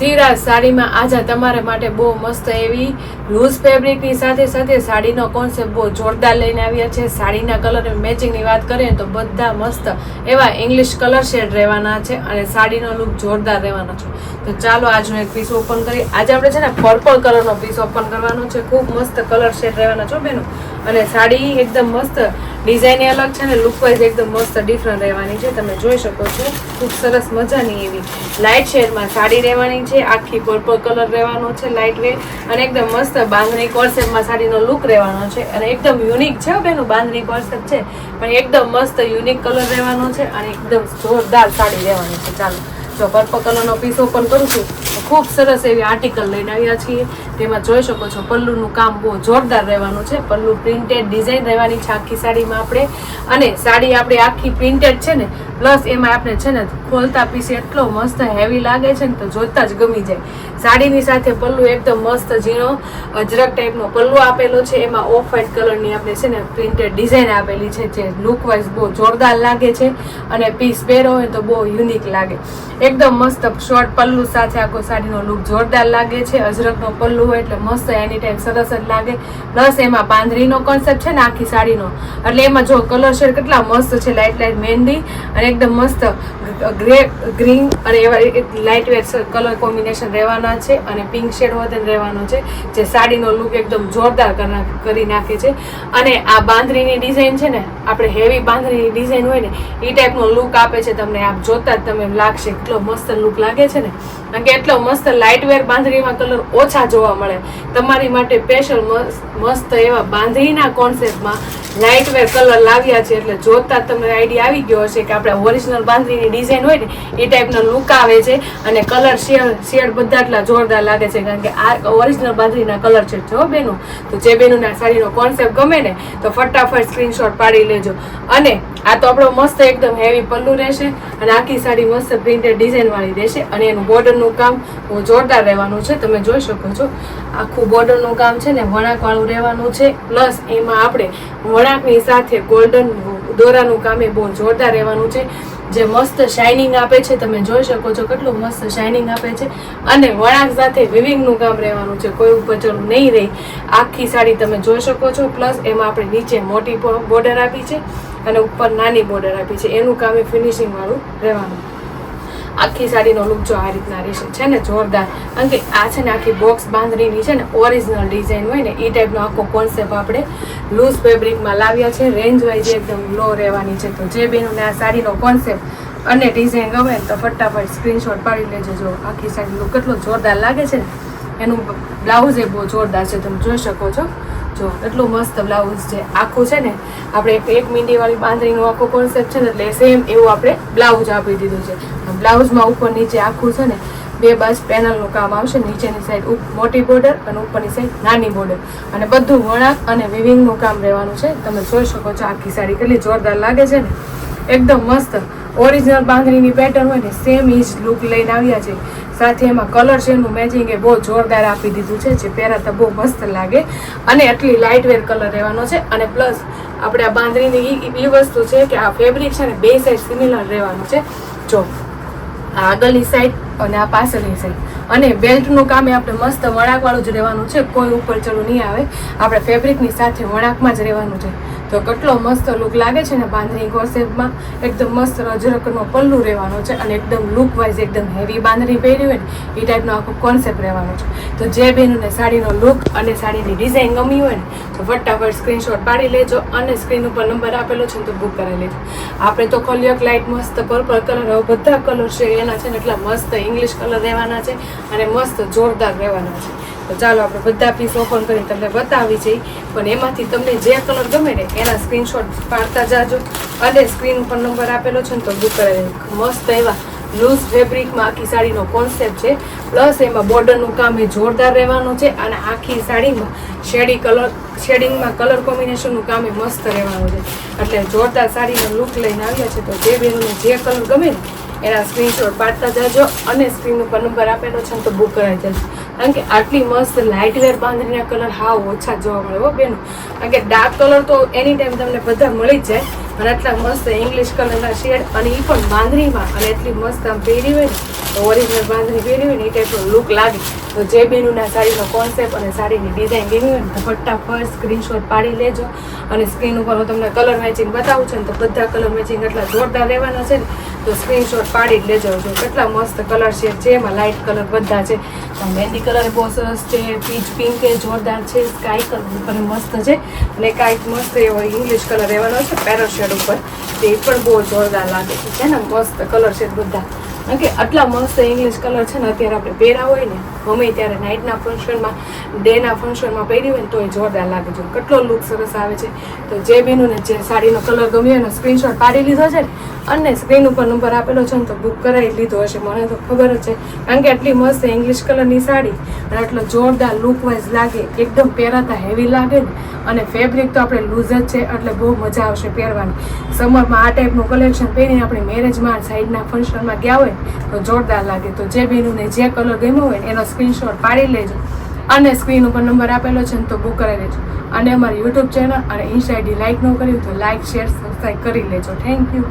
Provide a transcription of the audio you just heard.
સિરાજ સાડીમાં આજે તમારા માટે બહુ મસ્ત એવી લૂઝ ફેબ્રિકની સાથે સાથે સાડીનો કોન્સેપ્ટ બહુ જોરદાર લઈને આવ્યા છે. સાડીના કલર મેચિંગની વાત કરીએ તો બધા મસ્ત એવા ઇંગ્લિશ કલર શેડ રહેવાના છે અને સાડીનો લુક જોરદાર રહેવાનો છે. તો ચાલો આજનો એક પીસ ઓપન કરીએ. આજે આપણે છે ને પર્પલ કલરનો પીસ ઓપન કરવાનો છે. ખૂબ મસ્ત કલર શેડ રહેવાનો છો બેનો. અને સાડી એકદમ મસ્ત ડિઝાઇન અલગ છે ને લુક વાઇઝ એકદમ મસ્ત ડિફરન્ટ રહેવાની છે. તમે જોઈ શકો છો, ખૂબ સરસ મજાની એવી લાઇટ શેડમાં સાડી રહેવાની છે. આખી પર્પલ કલર રહેવાનો છે લાઇટ વેટ અને એકદમ મસ્ત બાંધણી કોર્સેપમાં સાડીનો લુક રહેવાનો છે. અને એકદમ યુનિક છે બેનું, બાંધણી કોર્સેપ છે. પણ એકદમ મસ્ત યુનિક કલર રહેવાનો છે અને એકદમ જોરદાર સાડી રહેવાની છે. ચાલો, જો પર્પલ કલરનો પીસ ઓપન કરું છું. ખૂબ સરસ એવી આર્ટિકલ લઈને આવ્યા છીએ. તેમાં જોઈ શકો છો પલ્લુનું કામ બહુ જોરદાર રહેવાનું છે. પલ્લુ પ્રિન્ટેડ ડિઝાઇન રહેવાની છે આખી સાડીમાં આપણે. અને સાડી આપણી આખી પ્રિન્ટેડ છે ને પ્લસ એમાં આપણે છે ને ખોલતા પીસ એટલો મસ્ત હેવી લાગે છે ને તો જોતા જ ગમી જાય. સાડીની સાથે પલ્લુ એકદમ મસ્ત ઝીણો અજરક ટાઈપનો પલ્લુ આપેલો છે. એમાં ઓફ વ્હાઇટ કલરની આપણે છે ને પ્રિન્ટેડ ડિઝાઇન આપેલી છે જે લુકવાઇઝ બહુ જોરદાર લાગે છે. અને પીસ પહેરો હોય તો બહુ યુનિક લાગે. એકદમ મસ્ત શોર્ટ પલ્લુ સાથે આખો સાડીનો લુક જોરદાર લાગે છે. અજરકનો પલ્લુ હોય એટલે મસ્ત એની ટાઈમ સરસ જ લાગે. પ્લસ એમાં બાંધણીનો કોન્સેપ્ટ છે ને, આખી સાડીનો. એટલે એમાં જો કલર શેડ કેટલા મસ્ત છે લાઇટ લાઇટ મહેંદી અને એકદમ મસ્ત ગ્રે ગ્રીન અને એવા લાઇટ વેટ કલર કોમ્બિનેશન રહેવાના છે અને પિંક શેડ વધન રહેવાનો છે, જે સાડીનો લુક એકદમ જોરદાર કરી નાખે છે. અને આ બાંધણીની ડિઝાઇન છે ને, આપણે હેવી બાંધણીની ડિઝાઇન હોય ને એ ટાઈપનો લુક આપે છે તમને આપ જોતા જ તમે લાગશે એટલો મસ્ત લુક લાગે છે ને. કારણ કે એટલો મસ્ત લાઇટ વેર બાંધણીમાં કલર ઓછા જોવા મળે. તમારી માટે સ્પેશિયલ મસ્ત એવા બાંધણીના કોન્સેપ્ટમાં લાઇટ વેર કલર લાવ્યા છે એટલે જોતા તમને આઈડિયા આવી ગયો હશે કે આપણે ઓરિજિનલ બાંધણીની ડિઝાઇન હોય ને, એ ટાઈપનો લુક આવે છે અને કલર શેડ શેડ બધા એટલા જોરદાર લાગે છે કારણ કે આ ઓરિજિનલ બાંધણીના કલર છે. જો બેનું, તો જે બેનું આ સાડીનો કોન્સેપ્ટ ગમે ને, તો ફટાફટ સ્ક્રીનશોટ પાડી લેજો. અને આ તો આપણો મસ્ત એકદમ હેવી પલ્લુ રહેશે અને આખી સાડી મસ્ત પ્રિન્ટેડ ડિઝાઇનવાળી રહેશે અને એનું બોર્ડરનું કામ જોરદાર રહેવાનું છે. તમે જોઈ શકો છો. આખું બોર્ડરનું કામ છે ને વળાંકવાળું રહેવાનું છે. પ્લસ એમાં આપણે વણાકની સાથે ગોલ્ડન દોરાનું કામ એ બહુ જોરદાર રહેવાનું છે. જે મસ્ત શાઇનિંગ આપે છે, તમે જોઈ શકો છો કેટલું મસ્ત શાઇનિંગ આપે છે. અને વણાક સાથે વિવિંગનું કામ રહેવાનું છે, કોઈ ઉપર નહીં રહે. આખી સાડી તમે જોઈ શકો છો. પ્લસ એમાં આપણે નીચે મોટી બોર્ડર આપી છે અને ઉપર નાની બોર્ડર આપી છે. એનું કામ એ ફિનિશિંગવાળું રહેવાનું. આખી સાડીનો લુક જો આ રીતના રહેશે. છે ને જોરદાર. કારણ કે આ છે ને આખી બોક્સ બાંધણીની છે ને ઓરિજિનલ ડિઝાઇન હોય ને એ ટાઈપનો આખો કોન્સેપ્ટ આપણે લૂઝ ફેબ્રિકમાં લાવ્યા છે. રેન્જ વાઇઝ એકદમ લો રહેવાની છે. તો જે બેનોને આ સાડીનો કોન્સેપ્ટ અને ડિઝાઇન ગમે તો ફટાફટ સ્ક્રીનશોટ પાડી લેજો જો આખી સાડી લુક કેટલો જોરદાર લાગે છે ને. એનું બ્લાઉઝ એ બહુ જોરદાર છે. તમે જોઈ શકો છો. જો, એટલું મસ્ત બ્લાઉઝ છે આખું છે ને, આપણે એક મીંડીવાળી બાંધણીનું આખો કોન્સેપ્ટ છે ને, એટલે સેમ એવું આપણે બ્લાઉઝ આપી દીધું છે. બ્લાઉઝમાં ઉપર નીચે આખું છે ને, બે બાજ પેનલનું કામ આવશે, નીચેની સાઈડ મોટી બોર્ડર અને ઉપરની સાઈડ નાની બોર્ડર અને બધું વણાક અને વિવિંગનું કામ રહેવાનું છે. તમે જોઈ શકો છો, આખી સાડી કેટલી જોરદાર લાગે છે ને. એકદમ મસ્ત. ઓરિજિનલ બાંધણીની પેટર્ન હોય ને સેમ ઈ જ લુક લઈને આવ્યા છે. સાથે એમાં કલર એનું મેચિંગ એ બહુ જોરદાર આપી દીધું છે, જે પહેરાતા બહુ મસ્ત લાગે. અને એટલી લાઇટ વેર કલર રહેવાનો છે અને પ્લસ આપણે આ બાંધણીની એ વસ્તુ છે કે આ ફેબ્રિક છે ને બે સાઈડ સિમિલર રહેવાનું છે. જો, આ આગળની સાઈડ અને આ પાછળની સાઈડ અને બેલ્ટનું કામ એ આપણે મસ્ત વણાકવાળું જ રહેવાનું છે, કોઈ ઉપર ચડું નહીં આવે. આપણે ફેબ્રિકની સાથે વણાકમાં જ રહેવાનું છે. તો કેટલો મસ્ત લુક લાગે છે ને બાંધણી કોન્સેપ્ટમાં એકદમ મસ્ત રજરકનો પલ્લુ રહેવાનો છે અને એકદમ લુક વાઇઝ એકદમ હેવી બાંધણી પહેરી હોય ને, એ ટાઈપનો આખો કોન્સેપ્ટ રહેવાનો છે. તો જે બેનને સાડીનો લુક અને સાડીની ડિઝાઇન ગમી હોય ને, તો ફટાફટ સ્ક્રીનશોટ પાડી લેજો અને સ્ક્રીન ઉપર નંબર આપેલો છે ને, તો બુક કરાવી લેજો. આપણે તો ખોલ્યો લાઇટ મસ્ત પર્પલ કલર હવે બધા કલર છે, એના છે ને એટલા મસ્ત ઇંગ્લિશ કલર રહેવાના છે અને મસ્ત જોરદાર રહેવાના છે. તો ચાલો આપણે બધા પીસ ઓપન કરીને તમને બતાવી જઈ પણ એમાંથી તમને જે કલર ગમે ને એના સ્ક્રીનશોટ પાડતા જાજો. અને સ્ક્રીન ઉપર નંબર આપેલો છે ને તો બુક કરાવી મસ્ત એવા લૂઝ ફેબ્રિકમાં આખી સાડીનો કોન્સેપ્ટ છે. પ્લસ એમાં બોર્ડરનું કામ એ જોરદાર રહેવાનું છે અને આખી સાડીમાં શેડી કલર શેડિંગમાં કલર કોમ્બિનેશનનું કામ એ મસ્ત રહેવાનું છે. એટલે જોરદાર સાડીનો લુક લઈને આવ્યા છે તો જે બેનોને જે કલર ગમે ને એના સ્ક્રીનશોટ પાડતા જાજો અને સ્ક્રીન ઉપર નંબર આપેલો છે તો બુક કરાવી જજો કારણ કે આટલી મસ્ત લાઇટ વેર બાંધણીના કલર હાવ ઓછા જોવા મળે હો બેનો. કારણ કે ડાર્ક કલર તો એની ટાઈમ તમને બધા મળી જ જાય. અને આટલા મસ્ત ઇંગ્લિશ કલરના શેડ અને એ પણ બાંધણીમાં અને એટલી મસ્ત આમ પહેરી હોય ને ઓરિજિનલ બાંધણી પહેરી હોય ને એ ટાઈપનો લુક લાગે. તો જે બેનુના સાડીનો કોન્સેપ્ટ અને સાડીની ડિઝાઇન ગમી હોય ને તો ફટાફટ સ્ક્રીનશોટ પાડી લેજો. અને સ્ક્રીન ઉપર હું તમને કલર મેચિંગ બતાવું છું ને, તો બધા કલર મેચિંગ એટલા જોરદાર રહેવાના છે ને, તો સ્ક્રીનશોટ પાડી જ લેજો. જો કેટલા મસ્ત કલર શેડ છે એમાં લાઇટ કલર બધા છે. મહેંદી કલર બહુ સરસ છે પીચ પિંક એ જોરદાર છે સ્કાય કલર મસ્ત છે. અને કાંઈક મસ્ત એવો ઇંગ્લિશ કલર રહેવાનો છે પેરો ઉપર. તે પણ બહુ જોરદાર લાગે છે. છે ને? મસ્ત કલર છે બધા. કારણ કે આટલા મસ્ત ઇંગ્લિશ કલર છે ને, અત્યારે આપણે પહેરા હોય ને, ગમે ત્યારે નાઇટના ફંક્શનમાં ડેના ફંક્શનમાં પહેરી હોય ને તો એ જોરદાર લાગે છે. કેટલો લુક સરસ આવે છે. તો જે બેનું ને જે સાડીનો કલર ગમ્યો એનો સ્ક્રીનશોટ પાડી લીધો છે ને અને સ્ક્રીન ઉપર નંબર આપેલો છે ને તો બુક કરાવી લીધો હશે. મને તો ખબર જ છે. કારણ કે આટલી મસ્ત ઇંગ્લિશ કલરની સાડી અને આટલો જોરદાર લુકવાઇઝ લાગે. એકદમ પહેરાતા હેવી લાગે ને. અને ફેબ્રિક તો આપણે લૂઝ જ છે, એટલે બહુ મજા આવશે પહેરવાની. સમરમાં આ ટાઈપનું કલેક્શન પહેરીને આપણે મેરેજમાં સાઈડના ફંક્શનમાં ગયા હોય તો જોરદાર લાગે. તો જે બેનુને જે કલર ગમ્યો હોય એનો સ્ક્રીનશોટ પાડી લેજો. અને સ્ક્રીન ઉપર નંબર આપેલો છે ને તો બુક કરાવી લેજો. અને અમારી યુટ્યુબ ચેનલ અને ઇન્સ્ટા આઈડી લાઇક ન કર્યું તો લાઇક શેર સબસ્ક્રાઈબ કરી લેજો. Thank you